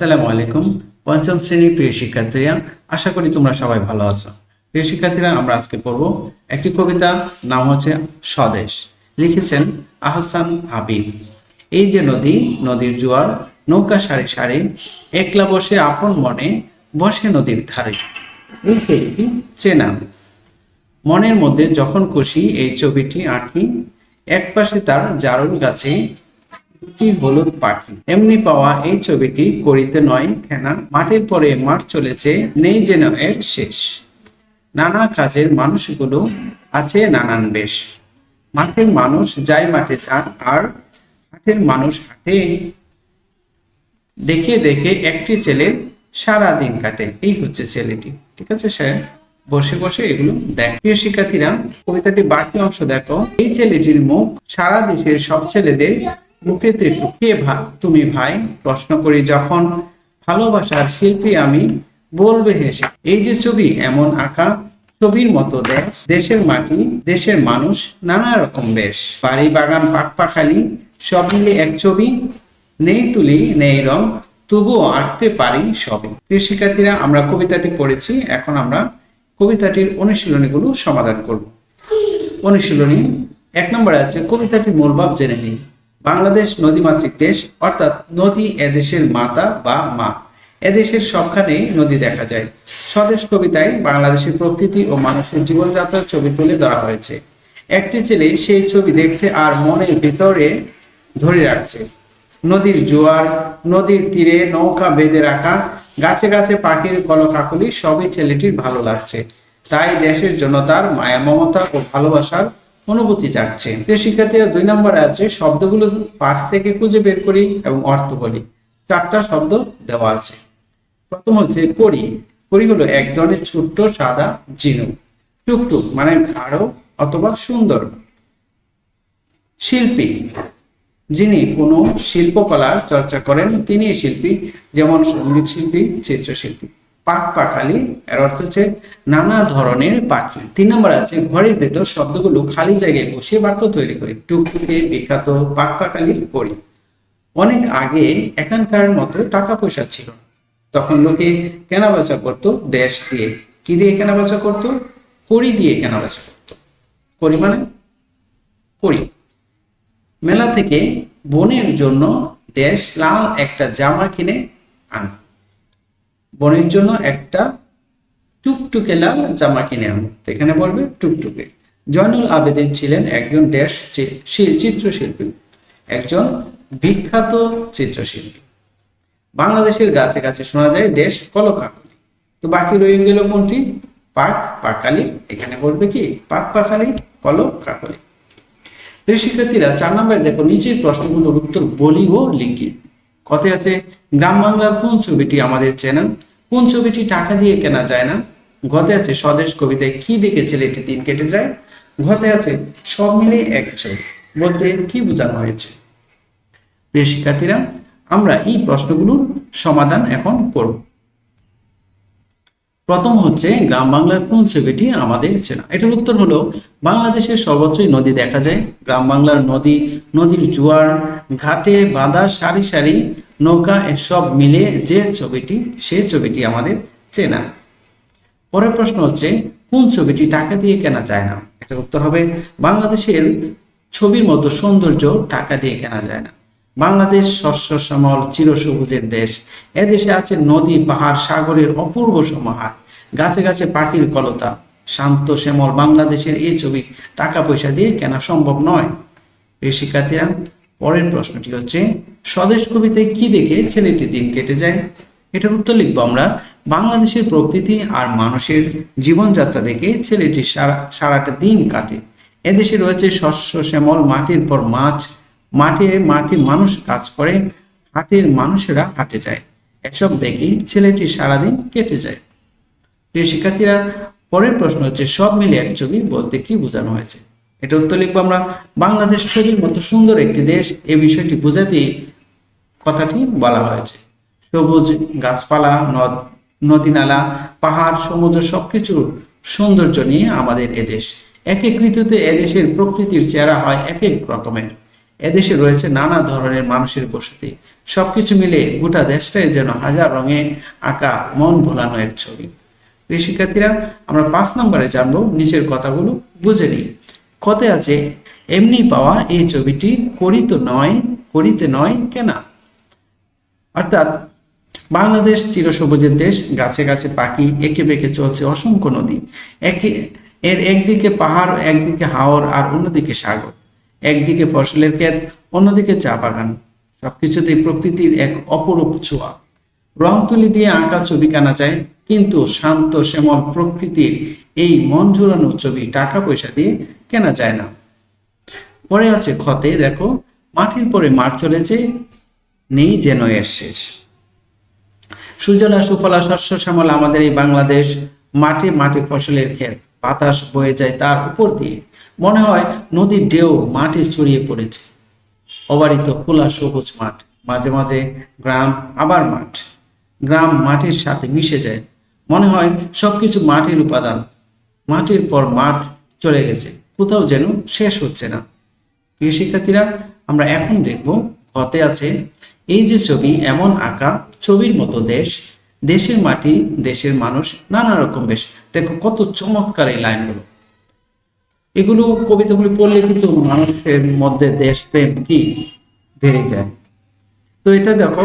আসসালামু আলাইকুম। পঞ্চম শ্রেণির প্রিয় শিক্ষার্থীরা, আশা করি তোমরা সবাই ভালো আছো। প্রিয় শিক্ষার্থীরা, আমরা আজকে পড়ব একটি কবিতা, নাম হচ্ছে স্বদেশ। লিখেছেন আহসান হাবিব। এই যে নদী, নদীর জোয়ার, নৌকা সারি সারি, একলা বসে আপন মনে, বসে নদীর ধারে। চেনা। মনের মধ্যে যখন খুশি এই ছবিটি আঁকি এক পাশে তার জারুল গাছে দুটি হলুদ পাখি। এমনি পাওয়া এই ছবিটি করিতে নয় খেনা মাঠের পরে মাঠ চলেছে, নেই যেন এর শেষ। নানা কাজের মানুষগুলো আছে নানান বেশ। মাঠের মানুষ যায় মাঠে যান আর হাটের মানুষ হাটে, দেখে দেখে একটি ছেলের সারা দিন কাটে। এই হচ্ছে ছেলেটি। ঠিক আছে স্যার বসে বসে এগুলো দেখ। প্রিয় শিক্ষার্থীরা কবিতাটি বাকি অংশ দেখো। এই ছেলেটির মুখ সারা দেশের সব ছেলেদের মুখেতে কে ভা, তুমি ভাই, প্রশ্ন করি যখন ভালোবাসার শিল্পী আমি, বলবে হেসে এই যে ছবি এমন আঁকা, ছবির মতো দেশ, দেশের মাটি, দেশের মানুষ, নানা রকম বেশ। বাড়ি, বাগান, পাক পাখালি, সব মিলে এক ছবি, নেই তুলি, নেই রং, তবুও আঁকতে পারি সবই। প্রিয় শিক্ষার্থীরা, আমরা কবিতাটি পড়েছি, এখন আমরা কবিতাটির অনুশীলনীগুলো সমাধান করব। অনুশীলনী এক নম্বরে আছে, কবিতাটির মূলভাব জেনে নিই। বাংলাদেশ নদীমাতৃক দেশ, অর্থাৎ নদী এদেশের মাতা বা মা। এদেশের সবখানেই নদী দেখা যায়। স্বদেশ কবিতায় বাংলাদেশের প্রকৃতি ও মানুষের জীবনযাত্রার ছবি তুলে ধরা হয়েছে। একটি ছেলে সেই ছবি দেখছে আর মনের ভিতরে ধরে রাখছে। নদীর জোয়ার, নদীর তীরে নৌকা বেঁধে রাখা, গাছে গাছে পাখির কলকাকলি, সবই ছেলেটির ভালো লাগছে। তাই দেশের জন্য তার মায়া, মমতা ও ভালোবাসার অনুভূতি জাগছে। প্রিয় শিক্ষার্থীরা, দুই নম্বরে আছে, শব্দগুলো পাঠ থেকে খুঁজে বের করি এবং অর্থ বলি। চারটা শব্দ দেওয়া আছে। প্রথম হচ্ছে করি। করি হলো এক ধরনের ছোট্ট সাদা ঝিনুক টুকটুক মানে গাঢ় অথবা সুন্দর। শিল্পী। যিনি কোনো শিল্পকলার চর্চা করেন, তিনি শিল্পী, যেমন সংগীত শিল্পী, চিত্রশিল্পী। পাক পাখালি এর অর্থ হচ্ছে নানা ধরনের পাখি। তিন নম্বর আছে, ঘরের ভেতর শব্দগুলো খালি জায়গায় বসে বাক্য তৈরি করি। টুকটুকে বিখ্যাত পাক পাখালির করি অনেক আগে এখানকার মতো টাকা পয়সা ছিল। তখন লোকে কেনাবেচা করতো দেশ দিয়ে। কি দিয়ে কেনাবেচা করতো? কড়ি দিয়ে কেনাবেচা করতো। করি মানে? করি মেলা থেকে বোনের জন্য দেশ লাল একটা জামা কিনে আন বোনের জন্য একটা টুকটুকে লাল জামা কিনে আন। এখানে বলবে টুকটুকে। জয়নুল আবেদিন ছিলেন একজন দেশ চি- শি- চিত্রশিল্পী, একজন বিখ্যাত চিত্রশিল্পী। বাংলাদেশের গাছে গাছে শোনা যায় দেশ কলকাকলি। তো বাকি রয়ে গেল কোনটি? পাক পাকালি। এখানে বলবে কি? পাক পাকালি কলক কাকলি শিক্ষার্থীরা চার নম্বরে দেখো, নিচের প্রশ্নগুলোর উত্তর বলি ও লিখি। কথায় আছে, গ্রাম বাংলার কোন ছবিটি আমাদের চেনা কোন ছবিটি টাকা দিয়ে কেনা যায় না? গতে আছে স্বদেশ কবিতায় কি দেখে ছেলেটি দিন কেটে যায়? ঘতে আছে সব মিলে এক ছবি। বলতে কি বোঝানো হয়েছে? প্রিয় শিক্ষার্থীরা, আমরা এই প্রশ্নগুলোর সমাধান এখন করব। প্রথম হচ্ছে, গ্রাম বাংলার কোন ছবিটি আমাদের চেনা? এটার উত্তর হলো, বাংলাদেশের সর্বত্রই নদী দেখা যায়। গ্রাম বাংলার নদী, নদীর জোয়ার, ঘাটে বাঁধা সারি সারি নৌকা এসব মিলে যে ছবিটি, সে ছবিটি আমাদের চেনা। পরের প্রশ্ন হচ্ছে, কোন ছবিটি টাকা দিয়ে কেনা যায় না? এটার উত্তর হবে, বাংলাদেশের ছবির মতো সৌন্দর্য টাকা দিয়ে কেনা যায় না। বাংলাদেশ শস্য শ্যামল চিরসবুজের দেশ। এদেশে আছে নদী, পাহাড়, সাগরের অপূর্ব সমাহার। গাছে গাছে পাখির কলতা। শান্ত, শ্যামল বাংলাদেশের এই ছবি টাকা পয়সা দিয়ে কেনা সম্ভব নয়। এই শিক্ষার্থীরা পরের প্রশ্নটি হচ্ছে, স্বদেশ কবিতায় কি দেখে ছেলেটি দিন কেটে যায়? এটার উত্তর লিখব আমরা, বাংলাদেশের প্রকৃতি আর মানুষের জীবনযাত্রা দেখে ছেলেটি সারা, সারাটা দিন কাটে। এদেশে রয়েছে শস্য, শ্যামল, মাটির পর মাছ, মাঠে মাঠে মানুষ কাজ করে, হাটের মানুষেরা হাটে যায়। এসব দেখে ছেলেটি সারাদিন কেটে যায়। প্রিয় শিক্ষার্থীরা, পরের প্রশ্ন হচ্ছে, সব মিলে এক ছবি বলতে কি বোঝানো হয়েছে? এটা উত্তর লিখব আমরা। বাংলাদেশ ছবির মতো সুন্দর একটি দেশ এই বিষয়টি বোঝাতেই কথাটি বলা হয়েছে। সবুজ গাছপালা, নদ নদী নালা পাহাড়, সমুদ্র সবকিছুর সৌন্দর্য নিয়ে আমাদের এদেশ এক এক ঋতুতে এদেশের প্রকৃতির চেহারা হয় এক এক রকমের। এদেশে রয়েছে নানা ধরনের মানুষের বসতি। সবকিছু মিলে গোটা দেশটাই যেন হাজার রঙে আঁকা, মন ভোলানো এক ছবি। শিক্ষার্থীরা আমরা পাঁচ নম্বরে জানব, নিচের কথাগুলো বুঝে নিই। কতে আছে, এমনি পাওয়া এই ছবিটি করিত নয়, করিতে নয় কেনা? অর্থাৎ বাংলাদেশ চিরসবুজের দেশ, গাছে গাছে পাখি, একে বেঁকে চলছে অসংখ্য নদী। একে, এর একদিকে পাহাড়, একদিকে হাওর, আর অন্যদিকে সাগর। একদিকে ফসলের ক্ষেত, অন্যদিকে চা বাগান। সবকিছুতেই প্রকৃতির এক অপরূপ ছোঁয়া। রং তুলি দিয়ে আঁকা ছবি কেনা যায়, কিন্তু শান্ত শ্যামল প্রকৃতির এই মন ছবি টাকা পয়সা দিয়ে কেনা যায় না। পরে আছে ক্ষতে, দেখো, মাটির পরে মাঠ চলেছে, নেই যেন এর শেষ। সুজলা সুফলা, শস্য, শ্যামল আমাদের এই বাংলাদেশ, মাঠে মাঠে ফসলের ক্ষেত, বাতাস বয়ে যায় তার উপর দিয়ে। মনে হয় নদীর ঢেউ মাঠে ছড়িয়ে পড়েছে। অবারিত খোলা সবুজ মাঠ, মাঝে মাঝে গ্রাম, আবার মাঠ। গ্রাম মাটির সাথে মিশে যায়। মনে হয় সবকিছু মাটির উপাদান। মাটির পর মাঠ চলে গেছে। কোথাও যেন শেষ হচ্ছে না। প্রিয় শিক্ষার্থীরা, আমরা এখন দেখব ঘতে আছে এই যে ছবি, এমন আঁকা ছবির মতো দেশ, দেশের মাটি, দেশের মানুষ, নানা রকম বেশ। দেখো কত চমৎকার এই লাইনগুলো। এগুলো কবিতাগুলি পড়লে কিন্তু মানুষের মধ্যে দেশপ্রেম কি? বেড়ে যায়। তো এটা দেখো,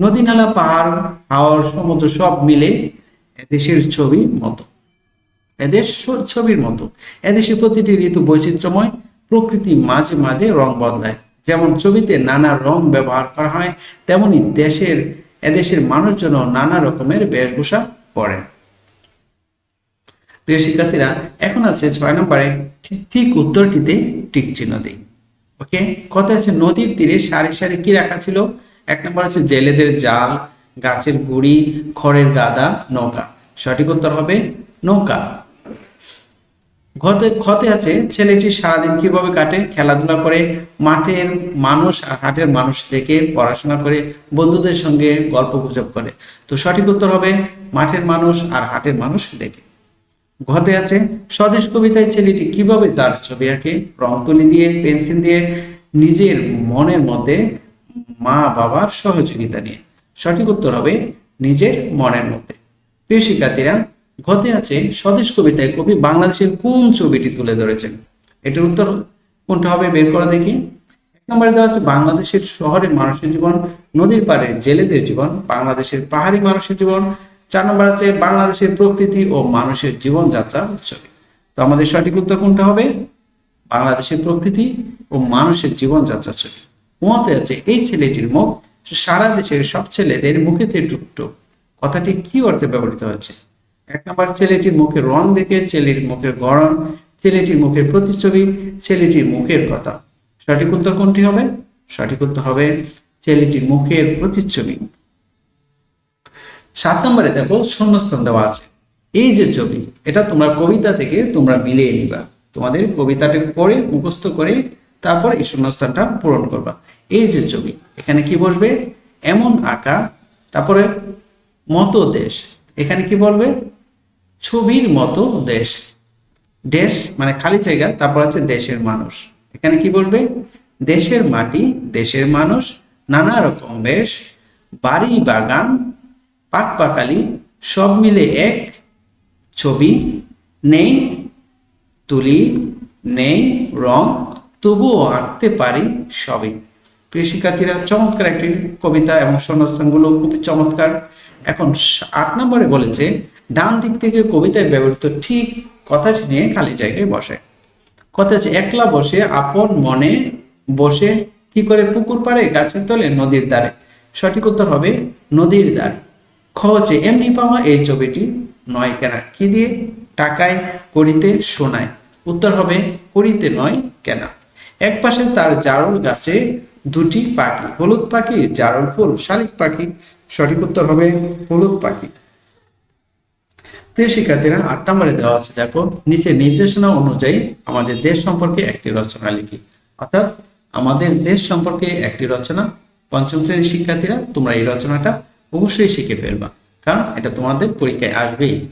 নদী, নালা, পাহাড়, হাওর, সমুদ্র সব মিলে দেশের ছবি মতো। এদেশ ছ- ছবির মতো। এদেশে প্রতিটি ঋতু বৈচিত্র্যময়, প্রকৃতি মাঝে মাঝে রং বদলায়। যেমন ছবিতে নানা রং ব্যবহার করা হয়, তেমনি দেশের, এদেশের মানুষজন নানা রকমের বেশভূষা পরেন। প্রিয় শিক্ষার্থীরা, এখন আছে ছয় নম্বরে, ঠিক- ঠিক উত্তরটিতে টিক চিহ্ন দিই। ওকে? কথা আছে নদীর তীরে সারি সারি কি রাখা ছিল? এক নম্বর আছে জেলেদের জাল, গাছের গুড়ি, খড়ের গাদা, নৌকা। সঠিক উত্তর হবে নৌকা। ঘতে ক্ষতে আছে, ছেলেটি সারাদিন কীভাবে কাটে, খেলাধুলা করে, মাঠের মানুষ আর হাটের মানুষ দেখে, পড়াশোনা করে, বন্ধুদের সঙ্গে গল্প গুজব করে। তো সঠিক উত্তর হবে, মাঠের মানুষ আর হাটের মানুষ দেখে। ঘতে আছে, স্বদেশ কবিতায় ছেলেটি কীভাবে তার ছবি আঁকে, রং তুলি দিয়ে, পেন্সিল দিয়ে, নিজের মনের মধ্যে মা বাবার সহযোগিতা নিয়ে। সঠিক উত্তর হবে, নিজের মনের মধ্যে। প্রিয় শিক্ষার্থীরা ঘতে আছে স্বদেশ কবিতায় কবি বাংলাদেশের কোন ছবিটি তুলে ধরেছেন? এটার উত্তর কোনটা হবে বের করে দেখি। এক নম্বরে দেওয়া আছে, বাংলাদেশের শহরের মানুষের জীবন, নদীর পাড়ে জেলেদের জীবন, বাংলাদেশের পাহাড়ি মানুষের জীবন। চার নম্বর আছে, বাংলাদেশের প্রকৃতি ও মানুষের জীবনযাত্রা ছবি তো আমাদের সঠিক উত্তর কোনটা হবে? বাংলাদেশের প্রকৃতি ও মানুষের জীবনযাত্রা ছবি মতে আছে, এই ছেলেটির মুখ সারা দেশের সব ছেলেদের মুখেতে টুকটুক কথাটি কি অর্থে ব্যবহৃত হচ্ছে এক নম্বর ছেলেটির মুখের রং দেখে ছেলের মুখের গরম ছেলেটির মুখের প্রতিচ্ছবি, ছেলেটির মুখের কথা। সঠিক উত্তর কোনটি হবে? সঠিক উত্তর হবে ছেলেটির মুখের প্রতিচ্ছবি। সাত নম্বরে দেখো, শূন্যস্থান দেওয়া আছে। এই যে ছবি, এটা তোমরা কবিতা থেকে তোমরা মিলিয়ে নিবা। তোমাদের কবিতাটা পড়ে, মুখস্থ করে, তারপর এই শূন্যস্থানটা পূরণ করবা। এই যে ছবি, এখানে কি বসবে? এমন আঁকা, তারপরে মতো দেশ, এখানে কি বলবে? ছবির মতো দেশ। দেশ মানে খালি জায়গা, তারপর আছে দেশের মানুষ। এখানে কি বলবে? দেশের মাটি, দেশের মানুষ, নানা রকম বেশ, বাড়ি, বাগান পাক পাকালি সব মিলে এক ছবি। নেই তুলি, নেই রং, তবুও আঁকতে পারি সবই। প্রিয় শিক্ষার্থীরা, চমৎকার একটি কবিতা এবং শূন্যস্থানগুলো খুবই চমৎকার। এখন আট নম্বরে বলেছে ডান দিক থেকে কবিতায় ব্যবহৃত ঠিক কথাটি নিয়ে খালি জায়গায় বসে। কথা আছে একলা বসে, আপন মনে বসে, কি করে পুকুর পাড়ে, গাছের তলে, নদীর দ্বারে সঠিক উত্তর হবে, নদীর ধারে। খ হচ্ছে, এমনি পাওয়া এই ছবিটি নয় কেনা। কি দিয়ে? টাকায়, করিতে, শোনায়। উত্তর হবে, করিতে নয় কেনা। এক পাশে তার জারল গাছে দুটি পাখি। হলুদ পাখি, জারল ফুল, শালিক পাখি। সঠিক উত্তর হবে, হলুদ পাখি। প্রিয় শিক্ষার্থীরা আট নম্বরে দেওয়া আছে। দেখো, নিচে নির্দেশনা অনুযায়ী আমাদের দেশ সম্পর্কে একটি রচনা লিখি। অর্থাৎ, আমাদের দেশ সম্পর্কে একটি রচনা। পঞ্চম শ্রেণির শিক্ষার্থীরা, তোমরা এই রচনাটা অবশ্যই শিখে ফেলবা। কারণ, এটা তোমাদের পরীক্ষায় আসবেই।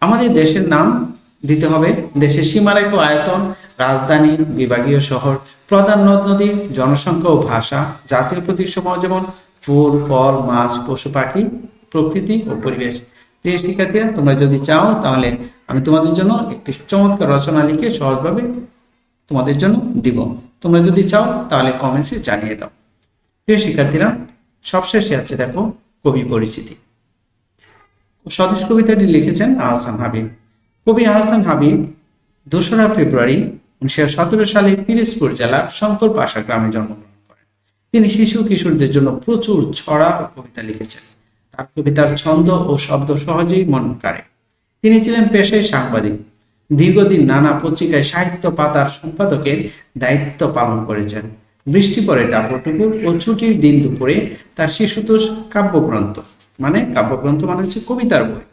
আমাদের দেশের নাম দিতে হবে দেশের সীমারেখা আয়তন, রাজধানী, বিভাগীয় শহর, প্রধান নদ নদী, জনসংখ্যা ও ভাষা, জাতীয় প্রতীকসমূহ যেমন ফুল, ফল, মাছ, পশু, পাখি, প্রকৃতি ও পরিবেশ। প্রিয় শিক্ষার্থীরা, তোমরা যদি চাও, তাহলে আমি তোমাদের জন্য একটি চমৎকার রচনা লিখে সহজভাবে তোমাদের জন্য দিব। তোমরা যদি চাও, তাহলে কমেন্টসে জানিয়ে দাও। প্রিয় শিক্ষার্থীরা, সবশেষে আছে দেখো, কবি পরিচিতি। স্বদেশ কবিতাটি লিখেছেন আহসান হাবিব। কবি আহসান হাবিব দোসরা ফেব্রুয়ারি উনিশশো সতেরো সালে পিরোজপুর জেলার শঙ্কর পাশা গ্রামে জন্মগ্রহণ করেন। তিনি শিশু কিশোরদের জন্য প্রচুর ছড়া ও কবিতা লিখেছেন। তার কবিতার ছন্দ ও শব্দ সহজেই মন কাড়ে। তিনি ছিলেন পেশায় সাংবাদিক। দীর্ঘদিন নানা পত্রিকায় সাহিত্য পাতার সম্পাদকের দায়িত্ব পালন করেছেন। বৃষ্টি পড়ে টাপুর ও ছুটির দিন দুপুরে তার শিশুতোষ কাব্যগ্রন্থ মানে কাব্যগ্রন্থ মানে হচ্ছে কবিতার বই।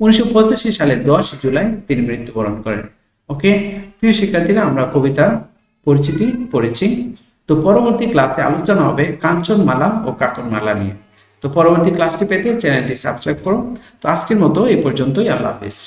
উনিশশো পঁচাশি সালে দশ জুলাই তিনি মৃত্যুবরণ করেন। ওকে, প্রিয় শিক্ষার্থীরা, আমরা কবিতা পরিচিতি পড়েছি। তো পরবর্তী ক্লাসে আলোচনা হবে কাঞ্চনমালা ও কাকনমালা নিয়ে। তো পরবর্তী ক্লাসটি পেতে চ্যানেলটি সাবস্ক্রাইব করুন তো আজকের মতো এই পর্যন্তই আল্লাহ হাফিজ।